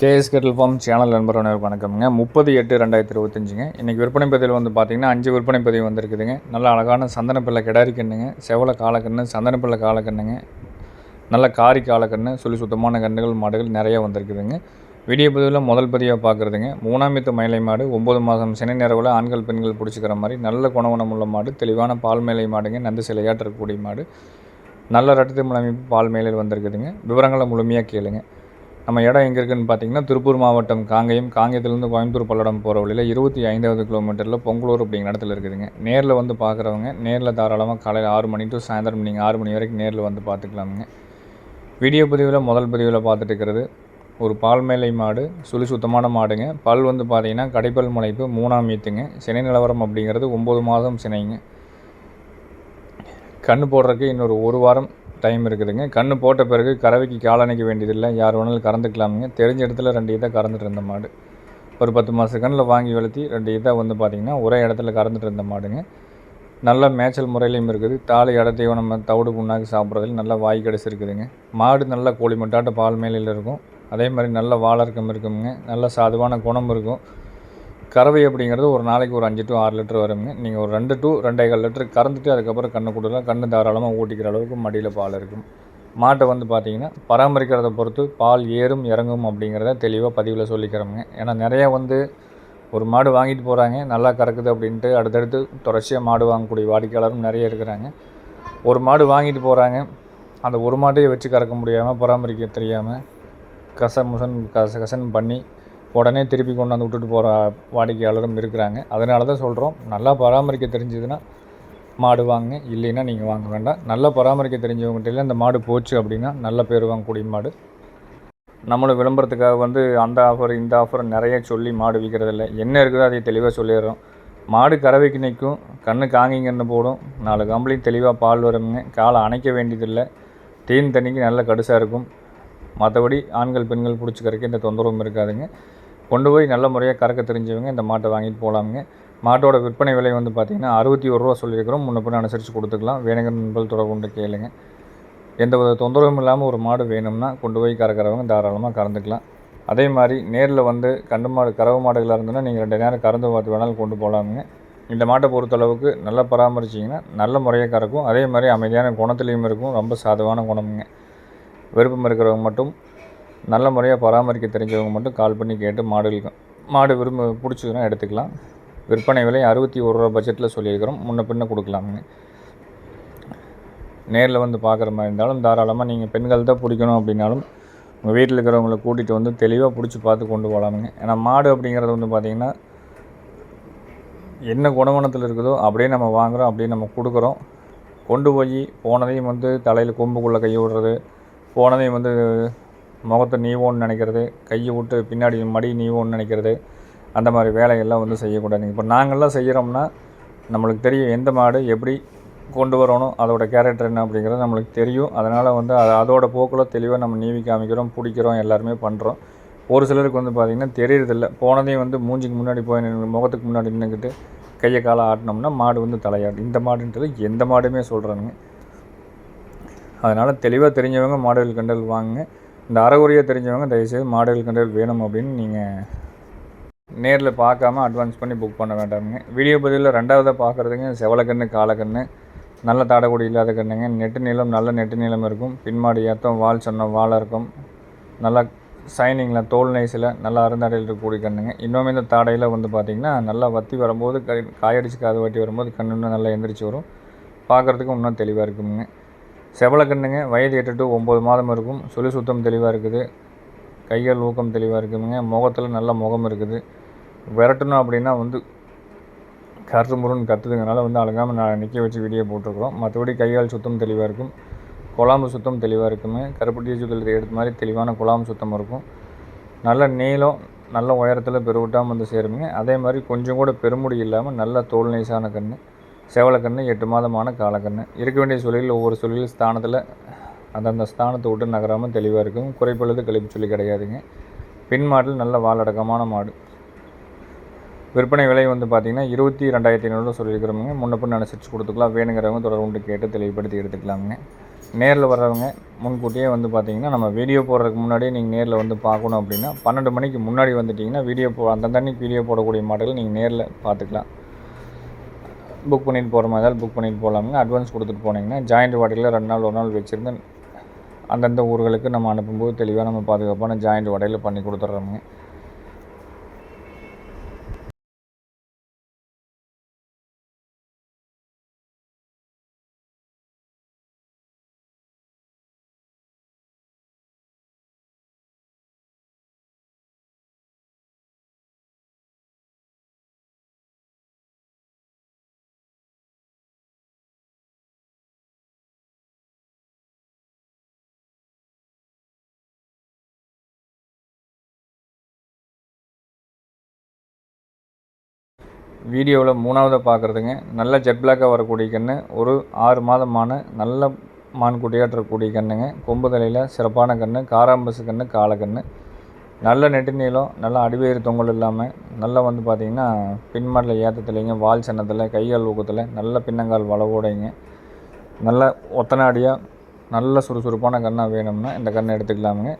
KS Kettle form channel நண்பர் அனைவருக்கு வணக்கம்ங்க. முப்பது எட்டு ரெண்டாயிரத்தி இருபத்தஞ்சுங்க. இன்றைக்கி விற்பனை பதிவில் வந்து பார்த்திங்கன்னா அஞ்சு விற்பனை பதிவு வந்திருக்குதுங்க. நல்ல அழகான சந்தனப்பிள்ளை கிடாரி கண்ணுங்க செவல காலக்கண்ணு சந்தனப்பிள்ளை காலக்கண்ணுங்க நல்ல காரி காலக்கண்ணு சொல்லி சுத்தமான கன்றுகள் மாடுகள் நிறைய வந்திருக்குதுங்க. வீடியோ பதிவில் முதல் பதிவாக பார்க்குறதுங்க. மூணாமித்து மயிலை மாடு ஒம்பது மாதம் சினை நிறவில் ஆண்கள் பெண்கள் பிடிச்சிக்கிற மாதிரி நல்ல குணவனம் உள்ள மாடு தெளிவான பால் மேலை மாடுங்க. நந்து சிலையாட்டு இருக்கக்கூடிய மாடு. நல்ல ரட்டத்து முழமைப்பு பால் மேலையில் வந்திருக்குதுங்க. விவரங்களை முழுமையாக கேளுங்கள் நம்ம இடம் எங்கே இருக்குதுன்னு பார்த்தீங்கன்னா திருப்பூர் மாவட்டம் காங்கயம். காங்கயத்துலேருந்து கோயம்புத்தூர் பல்லடம் போகிற வழியில் இருபத்தி ஐந்தாவது கிலோமீட்டரில் பொங்கலூர் அப்படிங்கிற இடத்துல இருக்குதுங்க. நேரில் வந்து பார்க்குறவங்க நேரில் தாராளமாக காலையில் ஆறு மணி டு சாயந்தரம் நீங்கள் ஆறு மணி வரைக்கும் நேரில் வந்து பார்த்துக்கலாமுங்க வீடியோ பதிவில் முதல் பதிவில் பார்த்துட்டு இருக்கிறது ஒரு பால் மேலை மாடு சுழி சுத்தமான மாடுங்க. பல் வந்து பார்த்தீங்கன்னா கடைப்பல் முளைப்பு மூணாம் மீத்துங்க சினை நிலவரம் அப்படிங்கிறது ஒம்பது மாதம் சினைங்க. கண்ணு போடுறதுக்கு இன்னொரு ஒரு வாரம் டைம் இருக்குதுங்க. கண்ணு போட்ட பிறகு கறவைக்கு காலணிக்க வேண்டியதில்லை. யார் வேணாலும் கறந்துக்கலாமுங்க. தெரிஞ்ச இடத்துல ரெண்டு இதாக கறந்துட்டு இருந்த மாடு. ஒரு பத்து மாத கண்ணில் வாங்கி வளர்த்தி ரெண்டு இதாக வந்து பார்த்திங்கன்னா ஒரே இடத்துல கறந்துட்டு இருந்த மாடுங்க. நல்ல மேய்ச்சல் முறையிலையும் இருக்குது. தாலி இடத்தையும் நம்ம தவிடு புண்ணாக்கு சாப்பிட்றதுல நல்லா வாய் கடைசி இருக்குதுங்க. மாடு நல்ல கோழி மட்டாட்ட பால் மேலையில் இருக்கும். அதே மாதிரி நல்ல வாழர்க்கம் இருக்குங்க நல்ல சாதுவான குணம் இருக்கும். கறவை அப்படிங்கிறது ஒரு நாளைக்கு ஒரு அஞ்சு டு ஆறு லிட்டர் வருங்க. நீங்கள் ஒரு ரெண்டு டு ரெண்டே கால் லிட்டர் கறந்துட்டு அதுக்கப்புறம் கண்ணு கொடுக்கலாம் கண்ணு தாராளமாக ஊட்டிக்கிற அளவுக்கு மடியில் பால் இருக்கும். மாட்டை வந்து பார்த்தீங்கன்னா பராமரிக்கிறத பொறுத்து பால் ஏறும் இறங்கும் அப்படிங்கிறத தெளிவாக பதிவில் சொல்லிக்கிறோமுங்க. ஏன்னா நிறையா வந்து ஒரு மாடு வாங்கிட்டு போகிறாங்க நல்லா கறக்குது அப்படின்ட்டு அடுத்தடுத்து தொடர்ச்சியாக மாடு வாங்கக்கூடிய வாடிக்கையாளரும் நிறைய இருக்கிறாங்க. ஒரு மாடு வாங்கிட்டு போகிறாங்க அந்த ஒரு மாட்டையை வச்சு கறக்க முடியாமல் பராமரிக்க தெரியாமல் கசமுசன் கச கசன் பண்ணி உடனே திருப்பி கொண்டு வந்து விட்டுட்டு போகிற வாடிக்கையாளரும் இருக்கிறாங்க. அதனால தான் சொல்கிறோம் நல்லா பராமரிக்க தெரிஞ்சதுன்னா மாடு வாங்க இல்லைன்னா நீங்கள் வாங்க வேண்டாம். நல்லா பராமரிக்க தெரிஞ்சவங்ககிட்ட இந்த மாடு போச்சு அப்படின்னா நல்ல பேர் வாங்கக்கூடிய மாடு. நம்மளும் விளம்பரத்துக்காக வந்து அந்த ஆஃபர் இந்த ஆஃபர் நிறைய சொல்லி மாடு விற்கிறதில்ல என்ன இருக்குதோ அதை தெளிவாக சொல்லிடுறோம். மாடு கறவைக்கு நிற்கும் கண்ணு காங்கிங்கன்னு போடும். நாலு கம்பளையும் தெளிவாக பால் வருங்க காலை அணைக்க வேண்டியதில்லை. தேன் தண்ணிக்கு நல்ல கடுசாக இருக்கும். மற்றபடி ஆண்கள் பெண்கள் பிடிச்சிக்கிறதுக்கு எந்த தொந்தரவும் இருக்காதுங்க. கொண்டு போய் நல்ல முறையாக கறக்க தெரிஞ்சவங்க இந்த மாட்டை வாங்கிட்டு போகலாமுங்க மாட்டோட விற்பனை விலை வந்து பார்த்திங்கன்னா அறுபத்தி ஒரு ரூபா சொல்லியிருக்கிறோம். முன்ன பின் அனுசரித்து கொடுத்துக்கலாம். வேணுங்கிற நண்பர்கள் தொடர்பு கொண்டு கேளுங்க. எந்த வித தொந்தரவும் இல்லாமல் ஒரு மாடு வேணும்னா கொண்டு போய் கறக்கிறவங்க தாராளமாக கறந்துக்கலாம். அதே மாதிரி நேரில் வந்து கண்டு மாடு கறவு மாடுகளாக இருந்ததுன்னா நீங்கள் ரெண்டு நேரம் கறந்து பார்த்து வேணாலும் கொண்டு போகலாமுங்க இந்த மாட்டை பொறுத்தளவுக்கு நல்லா பராமரிச்சிங்கன்னா நல்ல முறையாக கறக்கும். அதே மாதிரி அமைதியான குணத்துலேயும் இருக்கும். ரொம்ப சாதுவான குணமுங்க. விருப்பம் இருக்கிறவங்க மட்டும் நல்ல முறையாக பராமரிக்க தெரிஞ்சவங்க மட்டும் கால் பண்ணி கேட்டு மாடுகளுக்கு மாடு விரும்ப பிடிச்சிதுன்னா எடுத்துக்கலாம். விற்பனை விலை அறுபத்தி ஒரு ரூபா பட்ஜெட்டில் சொல்லியிருக்கிறோம். முன்ன பின்ன கொடுக்கலாம்னு நேரில் வந்து பார்க்குற மாதிரி இருந்தாலும் தாராளமாக நீங்கள் பெண்கள் தான் பிடிக்கணும் அப்படின்னாலும் உங்கள் வீட்டில் இருக்கிறவங்கள கூட்டிகிட்டு வந்து தெளிவாக பிடிச்சி பார்த்து கொண்டு போகலாமுங்க ஏன்னா மாடு அப்படிங்கிறது வந்து பார்த்திங்கன்னா என்ன குணவனத்தில் இருக்குதோ அப்படியே நம்ம வாங்குகிறோம் அப்படியே நம்ம கொடுக்குறோம். கொண்டு போய் போனதையும் வந்து தலையில் கொம்புக்குள்ளே கை விடுறது போனதையும் வந்து முகத்தை நீவோன்னு நினைக்கிறது கையை விட்டு பின்னாடி மடி நீவோன்னு நினைக்கிறது அந்த மாதிரி வேலைகள்லாம் வந்து செய்யக்கூடாதுங்க இப்போ நாங்கள்லாம் செய்கிறோம்னா நம்மளுக்கு தெரியும் எந்த மாடு எப்படி கொண்டு வரணும் அதோட கேரக்டர் என்ன அப்படிங்கிறது நம்மளுக்கு தெரியும். அதனால் வந்து அது அதோட போக்கில் தெளிவாக நம்ம நீவி காமிக்கிறோம் பிடிக்கிறோம் எல்லாருமே பண்ணுறோம் ஒரு சிலருக்கு வந்து பார்த்திங்கன்னா தெரியறதில்ல. போனதையும் வந்து மூஞ்சிக்கு முன்னாடி போய் நின்று முகத்துக்கு முன்னாடி நின்றுக்கிட்டு கையை காலை ஆட்டினோம்னா மாடு வந்து தலையாடு இந்த மாடுன்றது எந்த மாடுமே சொல்கிறானுங்க அதனால் தெளிவாக தெரிஞ்சவங்க மாடுகள் கண்டல் வாங்குங்க. இந்த அறகுறையாக தெரிஞ்சவங்க தயவுசெய்து மாடுகள் கண்டல் வேணும் அப்படின்னு நீங்கள் நேரில் பார்க்காம அட்வான்ஸ் பண்ணி புக் பண்ண வேண்டாமுங்க. வீடியோ பதிலில் ரெண்டாவதாக பார்க்குறதுங்க செவலக்கண்ணு காலக்கண்ணு நல்ல தாடக்கூடி இல்லாத கண்ணுங்க நெட்டு நீளம் நல்ல நெட்டு நீளம் இருக்கும் பின்மாடி ஏற்றம் வால் சொன்ன வாழை இருக்கும் நல்லா சைனிங்கில் தோல் நைஸில் நல்லா அருந்தாடையில் இருக்கக்கூடிய கண்ணுங்க. இன்னும் இந்த தாடையில் வந்து பார்த்திங்கன்னா நல்லா வத்தி வரும்போது காயடிச்சு காது வட்டி வரும்போது கண்ணு இன்னும் நல்லா எந்திரிச்சு வரும். பார்க்குறதுக்கு இன்னும் தெளிவாக இருக்குங்க செவலக்கண்ணுங்க வயது எட்டு டு ஒம்பது மாதம் இருக்கும். சுழி சுத்தம் தெளிவாக இருக்குது. கைகள் ஊக்கம் தெளிவாக இருக்குதுங்க முகத்தில் நல்ல முகம் இருக்குது. விரட்டணும் அப்படின்னா வந்து கருத்து முருன்னு கத்துதுங்கனால வந்து அழகாமல் நான் நிற்க வச்சு வீடியோ போட்டிருக்கிறோம். மற்றபடி கையால் சுத்தம் தெளிவாக இருக்கும். குழாம்பு சுத்தம் தெளிவாக இருக்குங்க. கருப்பட்டி சுத்தத்தில் எடுத்த மாதிரி தெளிவான குழாம்பு சுத்தம் இருக்கும். நல்ல நீளம் நல்ல உயரத்தில் பெருவிட்டாமல் வந்து சேருங்க. அதே மாதிரி கொஞ்சம் கூட பெருமுடி இல்லாமல் நல்ல தோல் நைஸான கன்று செவலக்கண்ணு எட்டு மாதமான காலக்கண்ணு. இருக்க வேண்டிய சொல்லில் ஒவ்வொரு சொல்லில் ஸ்தானத்தில் அந்தந்த ஸ்தானத்தை விட்டு நகராமல் தெளிவாக இருக்கும் குறைப்பொழுது கழிப்பு சொல்லி கிடையாதுங்க. பின் மாட்டில் நல்ல வாலடக்கமான மாடு. விற்பனை விலை வந்து பார்த்திங்கன்னா இருபத்தி ரெண்டாயிரத்தி ஐநூறுரூவா சொல்லியிருக்கிறவங்க முன்ன பின் அனுசரித்து கொடுத்துக்கலாம். வேணுங்கிறவங்க தொடர்பு கேட்டு தெளிவுபடுத்தி எடுத்துக்கலாமுங்க. நேரில் வர்றவங்க முன்கூட்டியே வந்து பார்த்திங்கன்னா நம்ம வீடியோ போடுறதுக்கு முன்னாடியே நீங்கள் நேரில் வந்து பார்க்கணும் அப்படின்னா பன்னெண்டு மணிக்கு முன்னாடி வந்துட்டிங்கன்னா வீடியோ போ அந்த அன்னைக்கு வீடியோ போடக்கூடிய மாடல் நீங்கள் நேரில் பார்த்துக்கலாம் புக் பண்ணிட்டு போகிற மாதிரி புக் பண்ணிட்டு போகலாமுங்க அட்வான்ஸ் கொடுத்துட்டு போனீங்கன்னா ஜாயிண்ட் வாடகையில் ரெண்டு நாள் ஒரு நாள் வச்சுருந்து அந்தந்த ஊர்களுக்கு நம்ம அனுப்பும்போது தெளிவாக நம்ம பாதுகாப்பான ஜாயிண்ட் வடையில் பண்ணி கொடுத்துட்றோமுங்க வீடியோவில் மூணாவது பார்க்குறதுங்க நல்ல ஜெட் பிளாக்காக வரக்கூடிய கன்று ஒரு ஆறு மாதமான நல்ல மான்குட்டியாற்றக்கூடிய கன்றுங்க கொம்பு தலையில் சிறப்பான கன்று காராம்பசு கன்று காலக்கன்று நல்ல நெட்டு நீளம் நல்ல அடிவேறு தொங்கல் இல்லாமல் நல்லா வந்து பார்த்திங்கன்னா பின்மாட்டில் ஏற்றத்துலைங்க வால் சன்னத்தில் கைகால் ஊக்கத்தில் நல்ல பின்னங்கால் வளவோடைங்க. நல்ல ஒத்தனாடியாக நல்ல சுறுசுறுப்பான கன்னாக வேணும்னா இந்த கண்ணை எடுத்துக்கலாமுங்க.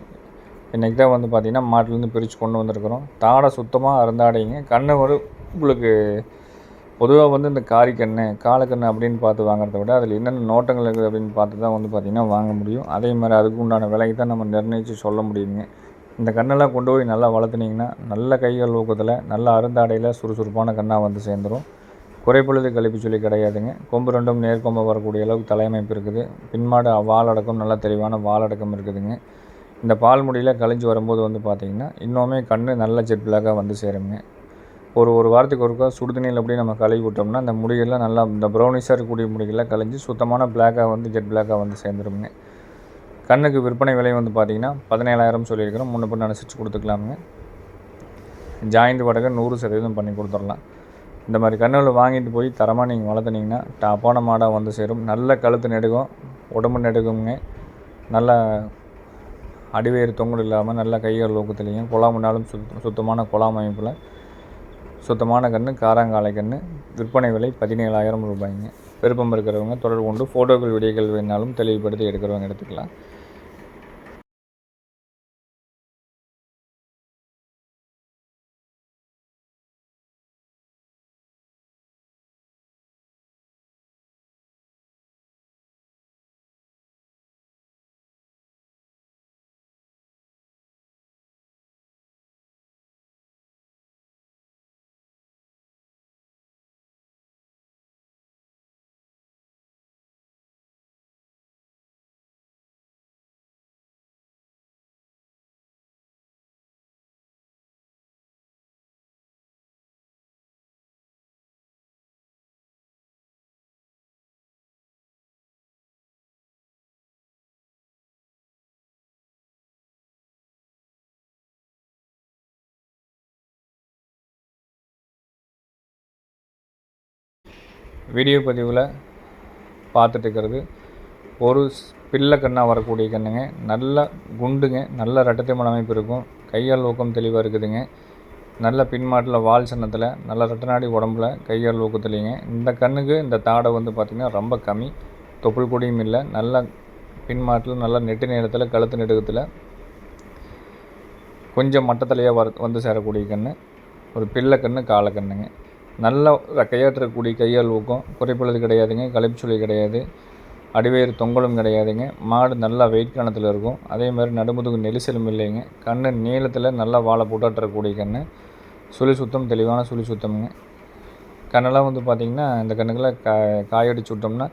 இன்றைக்கி தான் வந்து பார்த்திங்கன்னா மாட்டிலேருந்து பிரித்து கொண்டு வந்திருக்கிறோம். தாடை சுத்தமாக அறந்தாடைங்க கண்ணை ஒரு உங்களுக்கு பொதுவாக வந்து இந்த காரிக்கண்ணு காலக்கண்ணு அப்படின்னு பார்த்து வாங்குறத விட அதில் என்னென்ன நோட்டங்கள் இருக்குது அப்படின்னு பார்த்து தான் வந்து பார்த்திங்கன்னா வாங்க முடியும். அதே மாதிரி அதுக்கு உண்டான விலைக்கு தான் நம்ம நிர்ணயித்து சொல்ல முடியுங்க. இந்த கண்ணெல்லாம் கொண்டு போய் நல்லா வளர்த்துனிங்கன்னா நல்ல கைகள் ஊக்கத்தில் நல்ல அருந்தாடையில் சுறுசுறுப்பான கண்ணாக வந்து சேர்ந்துடும் குறைப்பொழுது கழிப்பு சொல்லி கிடையாதுங்க. கொம்பு ரெண்டும் நேர்கொம்பு வரக்கூடிய அளவுக்கு தலையமைப்பு இருக்குது. பின்மாடு வாலடக்கம் நல்ல தெளிவான வாலடக்கம் இருக்குதுங்க. இந்த பால் முடியில் கழிஞ்சு வரும்போது வந்து பார்த்திங்கன்னா இன்னுமே கண் நல்ல ஜெட் பிளாக்காக வந்து சேருங்க. ஒரு ஒரு வாரத்துக்கு ஒருக்கா சுடுதண்ணியில் அப்படியே நம்ம கழுவி விட்டோம்னா அந்த முடியெல்லாம் நல்லா இந்த ப்ரௌனிஷாக இருக்கக்கூடிய முடிகள்லாம் கழிஞ்சு சுத்தமான பிளாக்காக வந்து ஜெட் பிளாக்காக வந்து சேர்ந்துருங்க கண்ணுக்கு விற்பனை விலை வந்து பார்த்திங்கன்னா பதினேழாயிரம் சொல்லியிருக்கிறோம். முன்ன பின்ன அனுசரித்து கொடுத்துக்கலாமுங்க. ஜாயிண்ட் வடகை நூறு சதவீதம் பண்ணி கொடுத்துடலாம். இந்த மாதிரி கண்ணுகள் வாங்கிட்டு போய் தரமாக நீங்கள் வளர்த்துனீங்கன்னா டாப்பான மாடாக வந்து சேரும். நல்ல கழுத்து நெடுகும் உடம்பு நெடுகுங்க. நல்ல அடிவேறு தொங்கல் இல்லாமல் நல்ல கைகள் லோக்கத்துலேயும் குழாமுனாலும் சுத் சுத்தமான குழாம் அமைப்பில் சுத்தமான கன்று காராங்காலை கன்று விற்பனை விலை பதினேழாயிரம் ரூபாய்ங்க. விருப்பம் இருக்கிறவங்க தொடர்பு கொண்டு ஃபோட்டோக்கள் வீடியோக்கள் வேணாலும் தெளிவுபடுத்தி எடுக்கிறவங்க எடுத்துக்கலாம். வீடியோ பதிவில் பார்த்துட்டு இருக்கிறது. ஒரு பிள்ளை கண்ணாக வரக்கூடிய கண்ணுங்க. நல்ல குண்டுங்க. நல்ல ரெட்டத்தை அமைப்பு இருக்கும். கையால் ஊக்கம் தெளிவாக இருக்குதுங்க. நல்ல பின்மாட்டில் வால் சின்னத்தில் நல்ல ரெட்டநாடி உடம்புல கையால் ஊக்கத்துலேங்க இந்த கண்ணுக்கு இந்த தாடை வந்து பார்த்திங்கன்னா ரொம்ப கம்மி. தொப்புள் கொடியும் இல்லை. நல்ல பின்மாட்டில் நல்ல நெட்டு நேரத்தில் கழுத்து நெடுக்கத்தில் கொஞ்சம் மட்டத்திலேயே வர வந்து சேரக்கூடிய கன்று ஒரு பிள்ளை கன்று காலை கண்ணுங்க. நல்ல கையாற்றக்கூடிய கையால் ஊக்கம். குறைப்பொழுது கிடையாதுங்க களைப்பு கிடையாது. அடிவேறு தொங்கலும் கிடையாதுங்க. மாடு நல்லா வெயிட் கணத்தில் இருக்கும். அதே மாதிரி நடுமுதுகு நெரிசலும் இல்லைங்க. கண் நீளத்தில் நல்லா வாழை போட்டாற்றக்கூடிய கண் சுழி சுத்தம் தெளிவான சுழி சுத்தம்ங்க. கண்ணெல்லாம் வந்து பார்த்திங்கன்னா இந்த கண்ணுக்கெல்லாம் கா காயடிச்சு விட்டோம்னா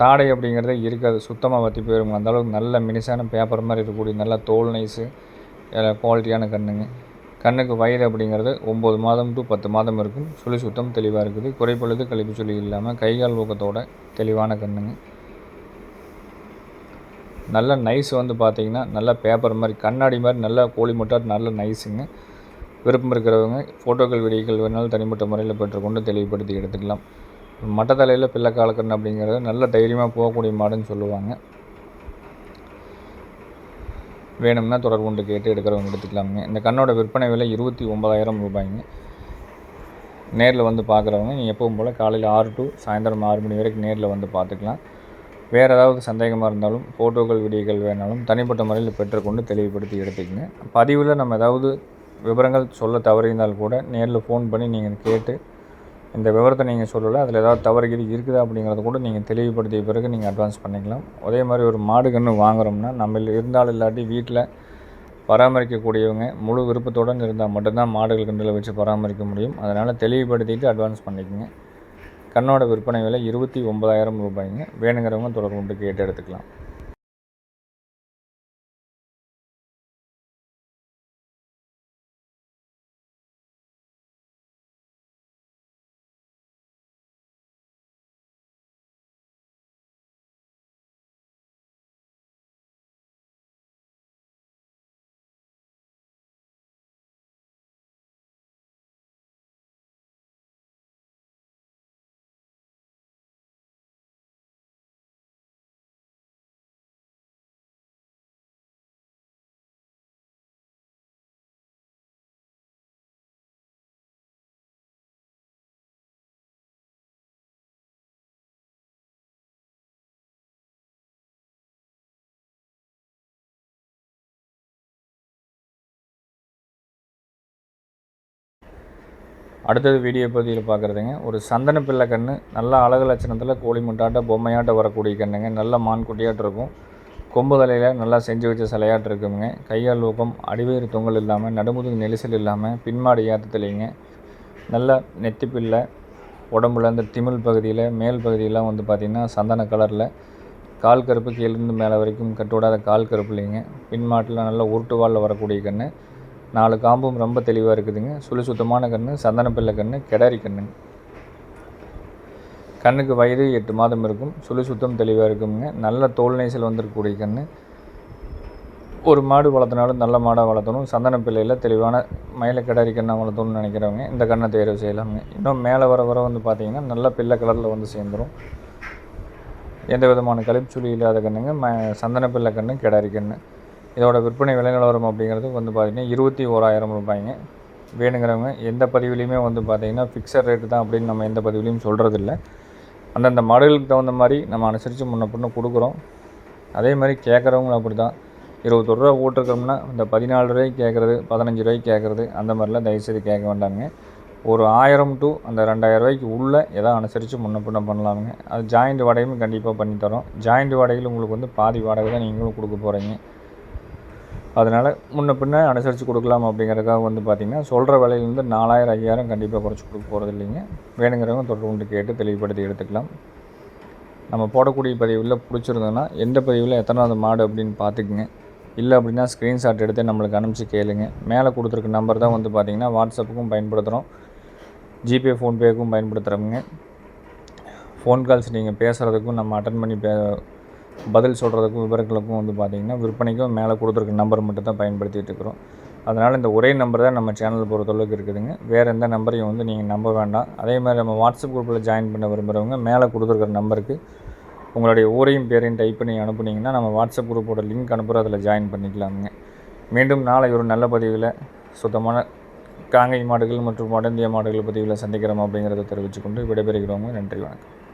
தாடை அப்படிங்கிறதே இருக்காது. சுத்தமாக வற்றி போயிருங்க. அந்தளவுக்கு நல்ல மினிசான பேப்பர் மாதிரி இருக்கக்கூடிய நல்லா தோல் நைஸு குவாலிட்டியான கண்ணுங்க. கண்ணுக்கு வயது அப்படிங்கிறது ஒம்பது மாதம் டு பத்து மாதம் இருக்கும். சுழி சுத்தம் தெளிவாக இருக்குது. குறைப்பொழுது கழிப்பு சொல்லி இல்லாமல் கைகால் ஊக்கத்தோட தெளிவான கண்ணுங்க. நல்ல நைஸ் வந்து பார்த்திங்கன்னா நல்ல பேப்பர் மாதிரி கண்ணாடி மாதிரி நல்ல கோழி முட்டை நல்ல நைஸுங்க விருப்பம் இருக்கிறவங்க ஃபோட்டோக்கள் வீடியோக்கள் வேணாலும் தனிப்பட்ட முறையில் பெற்றுக்கொண்டு தெளிவுபடுத்தி எடுத்துக்கலாம். மட்டத்தலையில் பிள்ளை காலக்கண்ணு அப்படிங்கிறது நல்ல தைரியமாக போகக்கூடிய மாடுன்னு சொல்லுவாங்க. வேணும்னா தொடர்பு கொண்டு கேட்டு எடுக்கிறவங்க எடுத்துக்கலாமுங்க. இந்த கண்ணோட விற்பனை விலை இருபத்தி ஒம்பதாயிரம் ரூபாய்ங்க. நேரில் வந்து பார்க்குறவங்க நீங்கள் எப்பவும் போல் காலையில் ஆறு டு சாயந்தரம் ஆறு மணி வரைக்கும் நேரில் வந்து பார்த்துக்கலாம் வேறு ஏதாவது சந்தேகமாக இருந்தாலும் ஃபோட்டோக்கள் வீடியோக்கள் வேணாலும் தனிப்பட்ட முறையில் பெற்றுக்கொண்டு தெளிவுபடுத்தி எடுத்துக்கங்க. பதிவில் நம்ம ஏதாவது விவரங்கள் சொல்ல தவறியிருந்தால் கூட நேரில் ஃபோன் பண்ணி நீங்கள் கேட்டு இந்த விவரத்தை நீங்கள் சொல்லலை அதில் ஏதாவது தவறு இது இருக்குதா அப்படிங்கிறத கூட நீங்கள் தெளிவுபடுத்திய பிறகு நீங்கள் அட்வான்ஸ் பண்ணிக்கலாம். அதே மாதிரி ஒரு மாடு கன்று வாங்குகிறோம்னா நம்ம இருந்தாலும் இல்லாட்டி வீட்டில் பராமரிக்கக்கூடியவங்க முழு விருப்பத்துடன் இருந்தால் மட்டும்தான் மாடுகள் கன்றுகளை வச்சு பராமரிக்க முடியும். அதனால் தெளிவுபடுத்திட்டு அட்வான்ஸ் பண்ணிக்கோங்க. கண்ணோட விற்பனை விலை இருபத்தி ஒன்பதாயிரம் ரூபாய்ங்க. வேணுங்கிறவங்க தொடர்பு கொண்டு கேட்டு எடுத்துக்கலாம். அடுத்தது வீடியோ பகுதியில் பார்க்குறதுங்க. ஒரு சந்தன பிள்ளை கன்று நல்ல அழகு லட்சணத்தில் கோழி முட்டாட்ட பொம்மையாட்ட வரக்கூடிய கண்ணுங்க. நல்ல மான் குட்டியாட்டு இருக்கும். கொம்பு தலையில் நல்லா செஞ்சு வச்ச சிலையாட்டு இருக்குங்க. கையால் ஊக்கம் அடிவேறு தொங்கல் இல்லாமல் நடுமுதுகு நெரிசல் இல்லாமல் பின்மாடி ஏற்றத்துலேங்க. நல்ல நெத்தி பிள்ளை உடம்புல அந்த திமிழ் பகுதியில் மேல் பகுதியெலாம் வந்து பார்த்திங்கன்னா சந்தன கலரில். கால் கருப்பு கீழேருந்து மேலே வரைக்கும் கட்டுவிடாத கால் கருப்பு இல்லைங்க. பின்மாட்டில் நல்ல உருட்டுவாலில் வரக்கூடிய கன்று நாலு காம்பும் ரொம்ப தெளிவாக இருக்குதுங்க. சுழி சுத்தமான கன்று சந்தனப்பிள்ளை கன்று கெடாரி கன்று கண்ணுக்கு வயது எட்டு மாதம் இருக்கும். சுழி சுத்தம் தெளிவாக இருக்குங்க. நல்ல தோல் நெய்சல் வந்திருக்கக்கூடிய கன்று ஒரு மாடு வளர்த்தினாலும் நல்ல மாடாக வளர்த்தணும். சந்தன பிள்ளையில் தெளிவான மயில கிடாரி கண்ணை வளர்த்தணும்னு நினைக்கிறவங்க இந்த கண்ணை தேர்வு செய்யலாமுங்க. இன்னும் மேலே வர வர வந்து பார்த்திங்கன்னா நல்ல பிள்ளை கலரில் வந்து சேர்ந்துடும் எந்த விதமான கழிப்புச்சுழி இல்லாத கண்ணுங்க. ம சந்தன பிள்ளை கண்ணு கிடாரி கண்ணு. இதோட விற்பனை விலை நிலவரம் அப்படிங்கிறது வந்து பார்த்திங்கன்னா இருபத்தி ஓராயிரம் ரூபாய்ங்க. வேணுங்கிறவங்க எந்த பதிவுலையுமே வந்து பார்த்திங்கன்னா ஃபிக்ஸட் ரேட்டு தான் அப்படின்னு நம்ம எந்த பதிவுலையும் சொல்கிறதில்ல அந்தந்த மாடலுக்கு தகுந்த மாதிரி நம்ம அனுசரித்து முன்ன பின்ன கொடுக்குறோம். அதே மாதிரி கேட்குறவங்களும் அப்படி தான் இருபத்தொரு ரூபா போட்டிருக்கோம்னா இந்த பதினாலு ரூபாய்க்கு கேட்குறது பதினஞ்சு ரூபாய்க்கு கேட்குறது அந்த மாதிரிலாம் தயவுசெய்து கேட்க வேண்டாங்க ஒரு ஆயிரம் டு அந்த ரெண்டாயிரம் ரூபாய்க்கு உள்ளே எதாவது அனுசரித்து முன்ன பின்ன பண்ணலாமுங்க. அது ஜாயிண்ட் வாடகையும் கண்டிப்பாக பண்ணித்தரோம். ஜாயிண்ட் வாடகையில் உங்களுக்கு வந்து பாதி வாடகை தான் நீங்களும் கொடுக்க போகிறீங்க அதனால் முன்ன பின்ன அனுசரித்து கொடுக்கலாம் அப்படிங்கிறதுக்காக வந்து பார்த்திங்கன்னா சொல்கிற விலையிலேருந்து நாலாயிரம் ஐயாயிரம் கண்டிப்பாக குறைச்சி கொடுக்க போகிறது இல்லைங்க. வேணுங்கிறவங்க தொடர்பு கொண்டு கேட்டு தெளிவுபடுத்தி எடுத்துக்கலாம். நம்ம போடக்கூடிய பதிவில் பிடிச்சிருந்தோன்னா எந்த பதிவில் எத்தனாவது மாடு அப்படின்னு பார்த்துக்குங்க இல்லை அப்படின்னா ஸ்க்ரீன்ஷாட் எடுத்து நம்மளுக்கு அனுப்பிச்சி கேளுங்க. மேலே கொடுத்துருக்க நம்பர் தான் வந்து பார்த்திங்கன்னா வாட்ஸ்அப்புக்கும் பயன்படுத்துகிறோம் ஜிபே ஃபோன்பேக்கும் பயன்படுத்துகிறோங்க ஃபோன் கால்ஸ் நீங்கள் பேசுகிறதுக்கும் நம்ம அட்டன் பண்ணி பே பதில் சொல்கிறதுக்கும் விவரங்களுக்கும் வந்து பார்த்திங்கன்னா விற்பனைக்கும் மேலே கொடுத்துருக்க நம்பர் மட்டும் தான் பயன்படுத்திகிட்டு இருக்கிறோம். அதனால் இந்த ஒரே நம்பர் தான் நம்ம சேனல் பொறுத்தளவுக்கு இருக்குதுங்க. வேறு எந்த நம்பரையும் வந்து நீங்கள் நம்ப வேண்டாம். அதே மாதிரி நம்ம வாட்ஸ்அப் குரூப்பில் ஜாயின் பண்ண விரும்புகிறவங்க மேலே கொடுத்துருக்குற நம்பருக்கு உங்களுடைய ஊரையும் பேரையும் டைப் பண்ணி அனுப்புனீங்கன்னா நம்ம வாட்ஸ்அப் குரூப்போட லிங்க் அனுப்புகிற அதில் ஜாயின் பண்ணிக்கலாமுங்க. மீண்டும் நாளை ஒரு நல்ல பதிவில் சுத்தமான காங்கை மாடுகள் மற்றும் வட இந்திய மாடுகள் பதிவில் சந்திக்கிறோம் அப்படிங்கிறத தெரிவித்துக்கொண்டு விடைபெறுகிறோங்க. நன்றி வணக்கம்.